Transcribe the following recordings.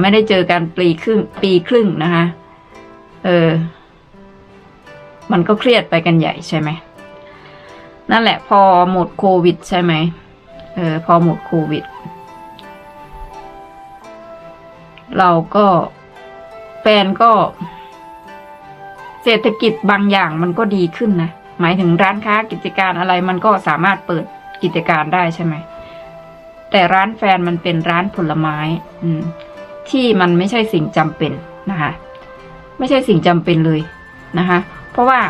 ไม่ได้เจอกันปีครึ่ง ปีครึ่งนะคะ เออ มันก็เครียดไปกันใหญ่ใช่ไหม นั่นแหละ พอหมดโควิด ใช่ไหม เออ พอหมดโควิด เราก็แฟนก็ เศรษฐกิจบางอย่างมันก็ดีขึ้นนะ หมายถึงร้านค้ากิจการอะไรมันก็สามารถเปิดกิจการได้ใช่ไหมแต่ร้านแฟนมันเป็นร้านผลไม้ อืม ที่มันไม่ใช่สิ่งจำเป็นนะคะ ไม่ใช่สิ่งจำเป็นเลยนะคะ เพราะว่า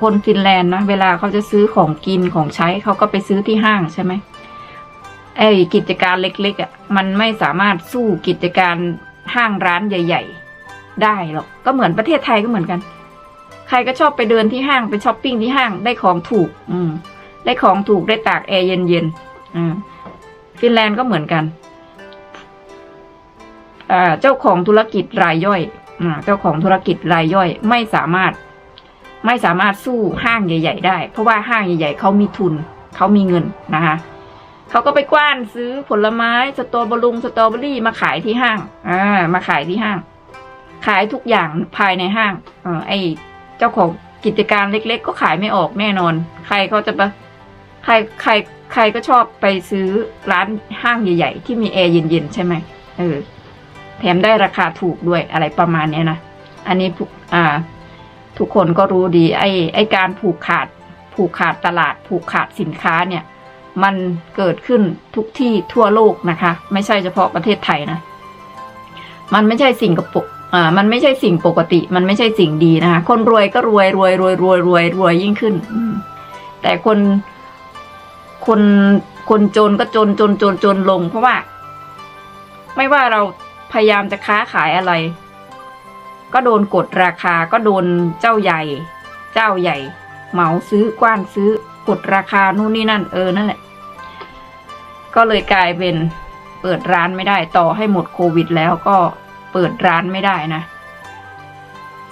คนฟินแลนด์นะเวลาเขาจะซื้อของกินของใช้เขาก็ไปซื้อที่ห้างใช่ไหมไอ้กิจการเล็กๆอะมันไม่สามารถสู้กิจการห้างร้านใหญ่ ๆ ได้หรอกก็เหมือนประเทศไทยก็เหมือนกัน ใครก็ชอบไปเดินที่ห้างไปช้อปปิ้งที่ห้างได้ของถูก อืม ได้ของถูกได้ตากแอร์เย็นๆอ่าฟินแลนด์ก็เหมือนกัน เจ้าของธุรกิจรายย่อยเจ้าของธุรกิจรายย่อยไม่สามารถไม่สามารถสู้ห้างใหญ่ ๆ ได้ เพราะว่าห้างใหญ่ ๆเขามีทุนเขามีเงินนะคะเขาก็ไปกว้านซื้อผลไม้สตรอเบอรุงสตรอเบอรี่มาขายที่ห้างอ่ามาขายที่ห้าง ขายทุกอย่างภายในห้างเออไอเจ้าของกิจการเล็ก ๆ ก็ขายไม่ออกแน่นอน ใครเขาจะไปใครใครใครก็ชอบไปซื้อร้านห้างใหญ่ ๆ ที่มีแอร์เย็นๆใช่ไหมเออ แถมได้ราคาถูกด้วยอะไรประมาณเนี้ยนะ อันนี้อ่าทุกคนก็รู้ดี ไอ้ไอ้การผูกขาด ผูกขาดตลาด ผูกขาดสินค้าเนี่ย มันเกิดขึ้นทุกที่ทั่วโลกนะคะ ไม่ใช่เฉพาะประเทศไทยนะ มันไม่ใช่สิ่งกระปกอ่ามันไม่ใช่สิ่งปกติ มันไม่ใช่สิ่งดีนะคะ คนรวยก็รวยรวยรวยรวยรวยรวยยิ่งขึ้น แต่คนคนคนจนก็จนจนจนจนลง เพราะว่า ไม่ว่าเรา พยายามจะค้าขายอะไร ก็โดนกดราคาก็โดนเจ้าใหญ่ เจ้าใหญ่ เหมาซื้อกว้านซื้อกดราคานู่นนี่นั่นเออนั่นแหละ ก็เลยกลายเป็นเปิดร้านไม่ได้ต่อให้หมดโควิดแล้วก็เปิดร้านไม่ได้นะ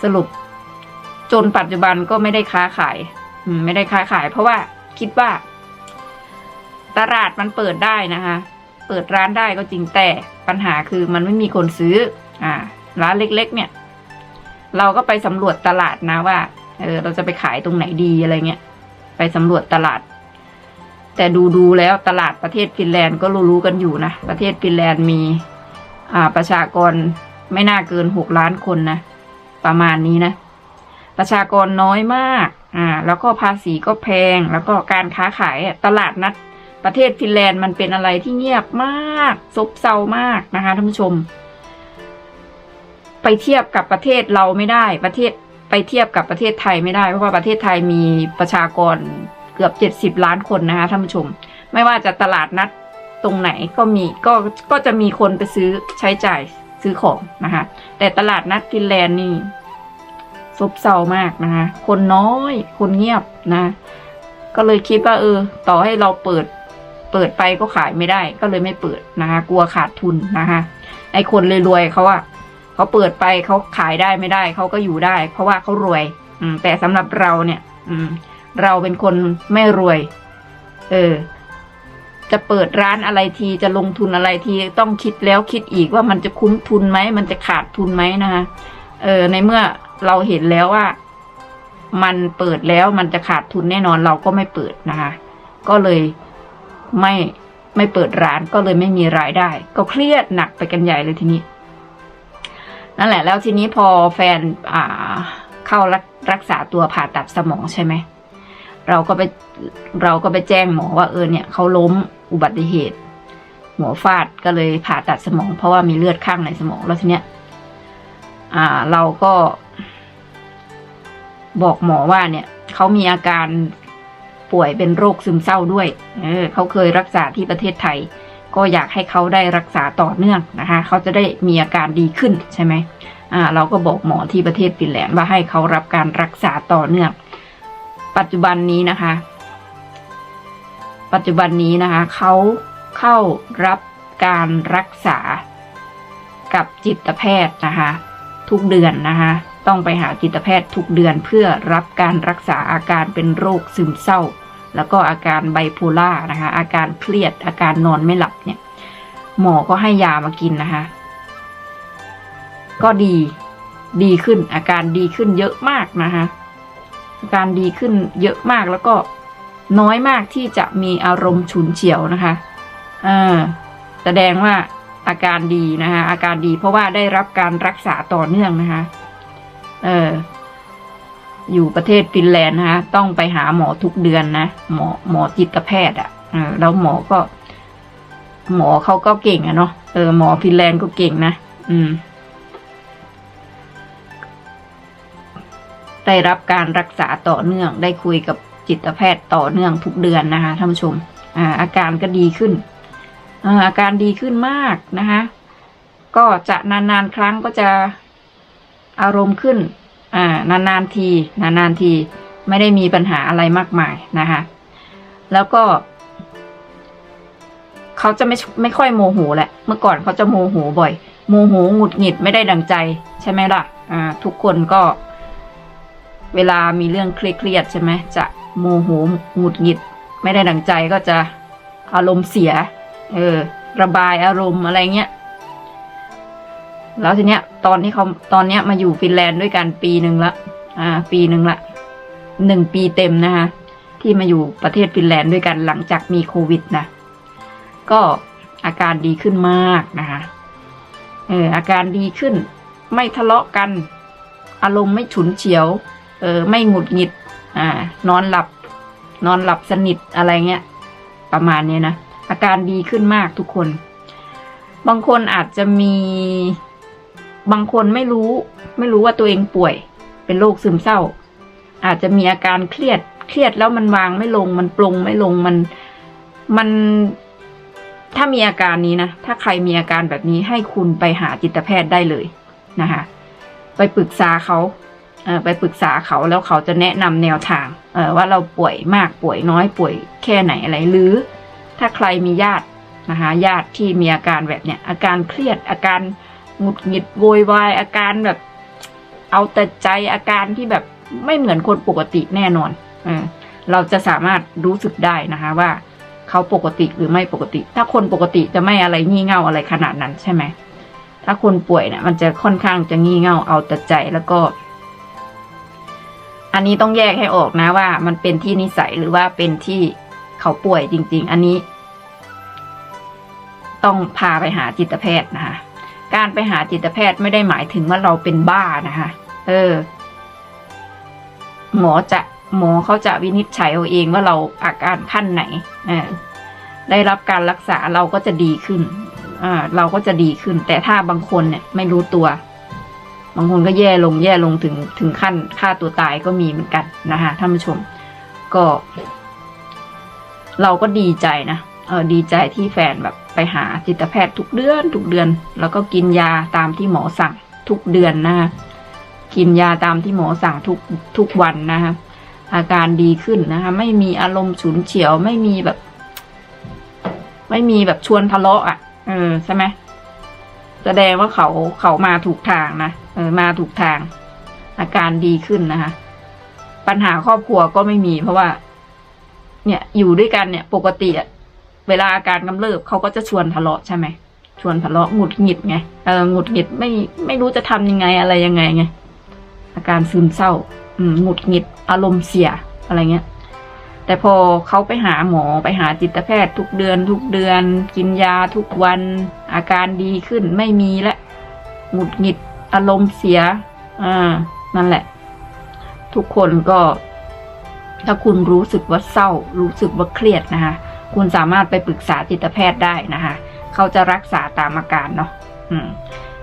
สรุป จนปัจจุบันก็ไม่ได้ค้าขายไม่ได้ค้าขาย เพราะว่าคิดว่า ตลาดมันเปิดได้นะคะ เปิดร้านได้ก็จริงแต่ ปัญหาคือมันไม่มีคนซื้อ อ่า ร้านเล็ก ๆ เนี่ย เราก็ไปสำรวจตลาดนะว่า เออ เราจะไปขายตรงไหนดีอะไรเงี้ย ไปสำรวจตลาด แต่ดูดูๆแล้วตลาดประเทศฟินแลนด์ก็รู้ๆกันอยู่นะ ประเทศฟินแลนด์มี อ่า ประชากรไม่น่าเกินหกล้านคนนะ ประมาณนี้นะ ประชากรน้อยมาก อ่า แล้วก็ภาษีก็แพง แล้วก็การค้าขายตลาดนัด ประเทศฟินแลนด์มันเป็นอะไรที่เงียบมาก ซบเซามากนะคะท่านผู้ชม ไปเทียบกับประเทศเราไม่ได้ประเทศไปเทียบกับประเทศไทยไม่ได้เพราะว่าประเทศไทยมีประชากรเกือบเจ็ดสิบล้านคนนะคะท่านผู้ชม ไม่ว่าจะตลาดนัดตรงไหนก็มีก็ก็จะมีคนไปซื้อใช้จ่ายซื้อของนะคะ แต่ตลาดนัดฟินแลนด์นี่ซบเซามากนะคะ คนน้อยคนเงียบนะ ก็เลยคิดว่าเออ ต่อให้เราเปิด เปิดไปก็ขายไม่ได้ก็เลยไม่เปิดนะคะ กลัวขาดทุนนะคะไอ้คนรวยๆเขาอะเขาเปิดไปเขาขายได้ไม่ได้เขาก็อยู่ได้ เพราะว่าเขารวย อืมแต่สำหรับเราเนี่ย อืม เราเป็นคนไม่รวย เออ จะเปิดร้านอะไรทีจะลงทุนอะไรทีต้องคิดแล้วคิดอีกว่ามันจะคุ้มทุนไหมมันจะขาดทุนไหมนะคะเออ ในเมื่อเราเห็นแล้วว่า มันเปิดแล้วมันจะขาดทุนแน่นอนเราก็ไม่เปิดนะคะ ก็เลย ไม่ไม่เปิดร้านก็เลยไม่มีรายได้ ก็เครียดหนักไปกันใหญ่เลยทีนี้ นั่นแหละแล้วทีนี้พอแฟนอ่าเข้ารักรักษาตัวผ่าตัดสมองใช่ไหมเราก็ไปเราก็ไปแจ้งหมอว่าเออเนี่ยเขาล้มอุบัติเหตุ หัวฟาดก็เลยผ่าตัดสมอง เพราะว่ามีเลือดข้างในสมองแล้วทีเนี้ยอ่าเราก็บอกหมอว่าเนี่ยเขามีอาการ ป่วยเป็นโรคซึมเศร้าด้วย เออเขาเคยรักษาที่ประเทศไทย ก็อยากให้เขาได้รักษาต่อเนื่องนะคะ เขาจะได้มีอาการดีขึ้นใช่ไหมอ่าเราก็บอกหมอที่ประเทศฟินแลนด์ว่าให้เขารับการรักษาต่อเนื่อง ปัจจุบันนี้นะคะ ปัจจุบันนี้นะคะเขาเข้ารับการรักษากับจิตแพทย์นะคะ ทุกเดือนนะคะต้องไปหาจิตแพทย์ทุกเดือนเพื่อรับการรักษาอาการเป็นโรคซึมเศร้า แล้วก็อาการไบโพล่านะคะ อาการเครียดอาการนอนไม่หลับเนี่ย หมอก็ให้ยามากินนะคะ ก็ดีดีขึ้น อาการดีขึ้นเยอะมากนะคะอาการดีขึ้นเยอะมากแล้วก็น้อยมากที่จะมีอารมณ์ฉุนเฉียวนะคะอ่าแสดงว่าอาการดีนะคะอาการดีเพราะว่าได้รับการรักษาต่อเนื่องนะคะ เออ อยู่ประเทศฟินแลนด์นะคะต้องไปหาหมอทุกเดือนนะหมอหมอจิตแพทย์อะ่ะแล้วหมอก็ หมอเขาก็เก่งอะเนาะเออหมอฟินแลนด์ก็เก่งนะอืมได้รับการรักษาต่อเนื่อง ได้คุยกับจิตแพทย์ต่อเนื่องทุกเดือนนะคะท่านผู้ชมอ่าอาการก็ดีขึ้นอาอาการดีขึ้นมากนะคะ ก็จะนานๆครั้งก็จะอารมณ์ขึ้น อ่านานๆทีนานๆทีไม่ได้มีปัญหาอะไรมากมายนะคะ แล้วก็ เขาจะไม่ไม่ค่อยโมโหแหละ เมื่อก่อนเขาจะโมโหบ่อย โมโหหงุดหงิดไม่ได้ดังใจ ใช่ไหมล่ะ อ่า ทุกคนก็ เวลามีเรื่องเครียดใช่ไหมจะโมโหหงุดหงิด ไม่ได้ดังใจก็จะอารมณ์เสีย เออ ระบายอารมณ์อะไรเงี้ย แล้วทีเนี้ยตอนที่เขาตอนเนี้ยมาอยู่ฟินแลนด์ด้วยกันปีหนึ่งละ อ่า ปีหนึ่งละหนึ่งปีเต็มนะคะที่มาอยู่ประเทศฟินแลนด์ด้วยกันหลังจากมีโควิดนะก็อาการดีขึ้นมากนะคะเอออาการดีขึ้น ไม่ทะเลาะกัน อารมณ์ไม่ฉุนเฉียว เออไม่หงุดหงิด อ่า นอนหลับ นอนหลับสนิทอะไรเงี้ย ประมาณนี้นะอาการดีขึ้นมากทุกคน บางคนอาจจะมี บางคนไม่รู้ ไม่รู้ว่าตัวเองป่วย เป็นโรคซึมเศร้า อาจจะมีอาการเครียด เครียดแล้วมันวางไม่ลง มันปลงไม่ลง มัน มัน ถ้ามีอาการนี้นะ ถ้าใครมีอาการแบบนี้ให้คุณไปหาจิตแพทย์ได้เลยนะคะ ไปปรึกษาเขาไปปรึกษาเขาแล้วเขาจะแนะนำแนวทางเอว่าเราป่วยมากป่วยน้อยป่วยแค่ไหนอะไรหรือ ถ้าใครมีญาตินะคะญาติที่มีอาการแบบเนี้ยอาการเครียดอาการ หงุดหงิดโวยวายอาการแบบ เอาแต่ใจอาการที่แบบไม่เหมือนคนปกติแน่นอนเออเราจะสามารถรู้สึกได้นะคะว่าเขาปกติหรือไม่ปกติ ถ้าคนปกติจะไม่อะไรงี่เง่าอะไรขนาดนั้นใช่ไหม ถ้าคนป่วยเนี่ยมันจะค่อนข้างจะงี่เง่าเอาแต่ใจแล้วก็ อันนี้ต้องแยกให้ออกนะว่า มันเป็นที่นิสัยหรือว่าเป็นที่เขาป่วยจริง ๆ อันนี้ ต้องพาไปหาจิตแพทย์นะคะ การไปหาจิตแพทย์ไม่ได้หมายถึงว่าเราเป็นบ้านะคะ เออ หมอจะหมอเขาจะวินิจฉัยเอาเองว่าเราอาการขั้นไหนเออได้รับการรักษาเราก็จะดีขึ้น อ่า เราก็จะดีขึ้น แต่ถ้าบางคนเนี่ย ไม่รู้ตัว บางคนก็แย่ลงแย่ลงถึงถึงขั้นฆ่าตัวตายก็มีเหมือนกันนะคะท่านผู้ชม ก็ เราก็ดีใจนะ ดีใจที่แฟนแบบไปหาจิตแพทย์ทุกเดือน ทุกเดือน แล้วก็กินยาตามที่หมอสั่งทุกเดือนนะคะกินยาตามที่หมอสั่งทุกทุกวันนะคะอาการดีขึ้นนะคะ ไม่มีอารมณ์ฉุนเฉียวไม่มีแบบ ไม่มีแบบชวนทะเลาะอะ เออใช่ไหมแสดงว่าเขาเขามาถูกทางนะเออมาถูกทาง อาการดีขึ้นนะคะ ปัญหาครอบครัวก็ไม่มีเพราะว่า เนี่ยอยู่ด้วยกันเนี่ย ปกติอะ เวลาอาการกำเริบเขาก็จะชวนทะเลาะใช่ไหมชวนทะเลาะหงุดหงิดไงเออหงุดหงิดไม่ไม่รู้จะทำยังไงอะไรยังไงไงอาการซึมเศร้า อืมหงุดหงิดอารมณ์เสียอะไรเงี้ย แต่พอเขาไปหาหมอไปหาจิตแพทย์ ทุกเดือน ทุกเดือน กินยาทุกวัน อาการดีขึ้นไม่มีและหงุดหงิดอารมณ์เสีย อ่า นั่นแหละ ทุกคนก็ ถ้าคุณรู้สึกว่าเศร้า รู้สึกว่าเครียดนะคะ คุณสามารถไปปรึกษาจิตแพทย์ได้นะคะ เขาจะรักษาตามอาการเนาะ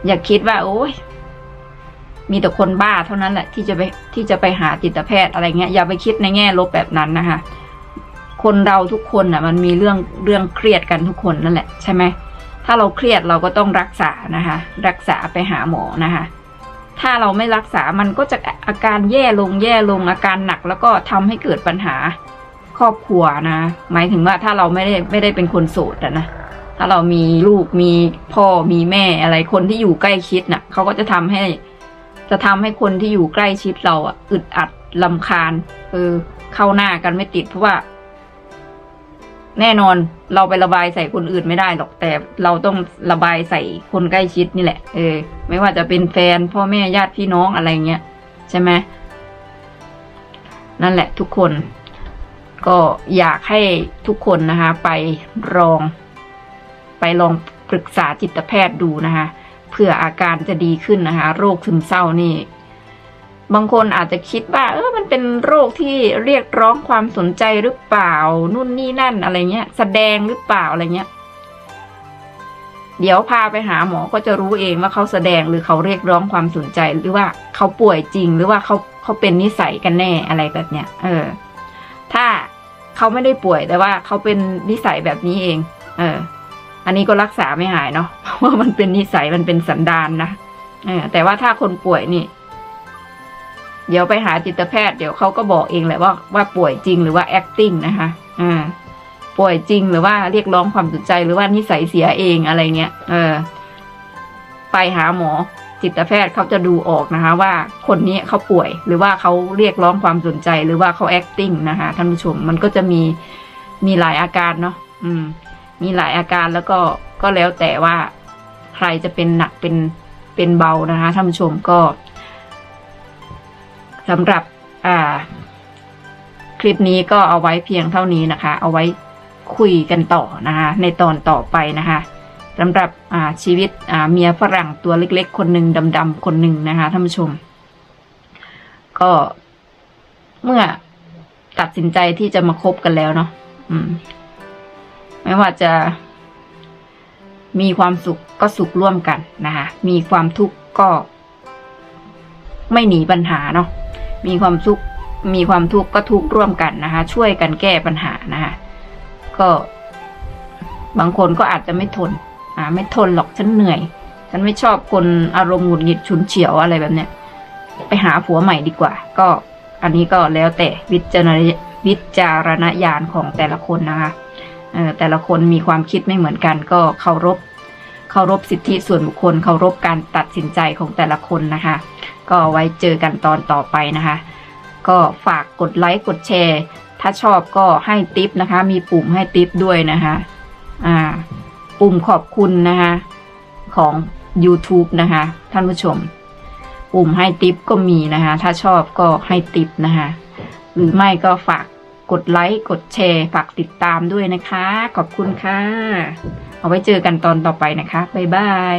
อย่าคิดว่า โอ้ยมีแต่คนบ้าเท่านั้นแหละที่จะไปที่จะไปหาจิตแพทย์อะไรเงี้ยอย่าไปคิดในแง่ลบแบบนั้นนะคะ คนเราทุกคนอะ มันมีเรื่องเรื่องเครียดกันทุกคนนั่นแหละใช่ไหมถ้าเราเครียดเราก็ต้องรักษานะคะ รักษาไปหาหมอนะคะ ถ้าเราไม่รักษามันก็จะอาการแย่ลงแย่ลงอาการหนัก แล้วก็ทำให้เกิดปัญหา ครอบครัวนะ หมายถึงว่าถ้าเราไม่ได้ไม่ได้เป็นคนโสดอะนะถ้าเรามีลูกมีพ่อมีแม่อะไรคนที่อยู่ใกล้ชิดน่ะเขาก็จะทำให้ จะทำให้คนที่อยู่ใกล้ชิดเราอะอึดอัดลำคาญเออเข้าหน้ากันไม่ติดเพราะว่า แน่นอนเราไประบายใส่คนอื่นไม่ได้หรอก แต่เราต้องระบายใส่คนใกล้ชิดนี่แหละ เออ ไม่ว่าจะเป็นแฟนพ่อแม่ญาติพี่น้องอะไรเงี้ยใช่ไหมนั่นแหละทุกคน ก็อยากให้ทุกคนนะคะ ไปลอง ไปลองปรึกษาจิตแพทย์ดูนะคะเพื่ออาการจะดีขึ้นนะคะ โรคซึมเศร้านี่ บางคนอาจจะคิดว่า เออมันเป็นโรคที่เรียกร้องความสนใจหรือเปล่า นู่นนี่นั่นอะไรเงี้ย แสดงหรือเปล่าอะไรเงี้ย เดี๋ยวพาไปหาหมอก็จะรู้เองว่าเขาแสดงหรือเขาเรียกร้องความสนใจหรือว่าเขาป่วยจริง หรือว่าเขาเขาเป็นนิสัยกันแน่อะไรแบบเนี้ย เออ ถ้า เขาไม่ได้ป่วยแต่ว่าเขาเป็นนิสัยแบบนี้เอง เออ อันนี้ก็รักษาไม่หายเนาะเพราะว่ามันเป็นนิสัยมันเป็นสันดานนะเออแต่ว่าถ้าคนป่วยนี่ เดี๋ยวไปหาจิตแพทย์เดี๋ยวเขาก็บอกเองแหละว่าว่าป่วยจริงหรือว่า acting นะคะอ่าป่วยจริงหรือว่าเรียกร้องความสนใจหรือว่านิสัยเสียเองอะไรเงี้ย เออ ไปหาหมอ จิตแพทย์เขาจะดูออกนะคะว่าคนนี้เขาป่วย หรือว่าเขาเรียกร้องความสนใจหรือว่าเขา acting นะคะท่านผู้ชมมันก็จะมีมีหลายอาการเนาะอืม มีหลายอาการแล้วก็ก็แล้วแต่ว่าใครจะเป็นหนักเป็นเป็นเบานะคะท่านผู้ชมก็สำหรับอ่า คลิปนี้ก็เอาไว้เพียงเท่านี้นะคะ เอาไว้คุยกันต่อนะคะ ในตอนต่อไปนะคะ สำหรับชีวิตเมียฝรั่งตัวเล็ก ๆ คนหนึ่งดำๆคนหนึ่งนะคะท่านผู้ชม ก็เมื่อตัดสินใจที่จะมาคบกันแล้วเนาะมไม่ว่าจะ มีความสุขก็สุขร่วมกันนะคะมีความทุกข์ก็ ไม่หนีปัญหาเนาะมีความทุกข์มีความทุกข์ก็ทุกข์ร่วมกันนะคะ ช่วยกันแก้ปัญหานะคะก็บางคนก็อาจจะไม่ทน อ่าไม่ทนหรอกฉันเหนื่อย ฉันไม่ชอบคนอารมณ์หงุดหงิดฉุนเฉียวอะไรแบบเนี้ยไปหาผัวใหม่ดีกว่า ก็อันนี้ก็แล้วแต่วิจารณวิจารณญาณของแต่ละคนนะคะเออแต่ละคนมีความคิดไม่เหมือนกัน ก็เคารพเคารพสิทธิส่วนบุคคลเคารพการตัดสินใจของแต่ละคนนะคะ ก็ไว้เจอกันตอนต่อไปนะคะ ก็ฝากกดไลค์กดแชร์ ถ้าชอบก็ให้ติปนะคะ มีปุ่มให้ติปด้วยนะคะ อ่า ปุ่มขอบคุณนะคะของ YouTube นะคะท่านผู้ชม ปุ่มให้ติปก็มีนะคะถ้าชอบก็ให้ติปนะคะหรือไม่ก็ฝากกดไลค์กดแชร์ฝากติดตามด้วยนะคะ ขอบคุณค่ะ เอาไว้เจอกันตอนต่อไปนะคะ บ๊ายบาย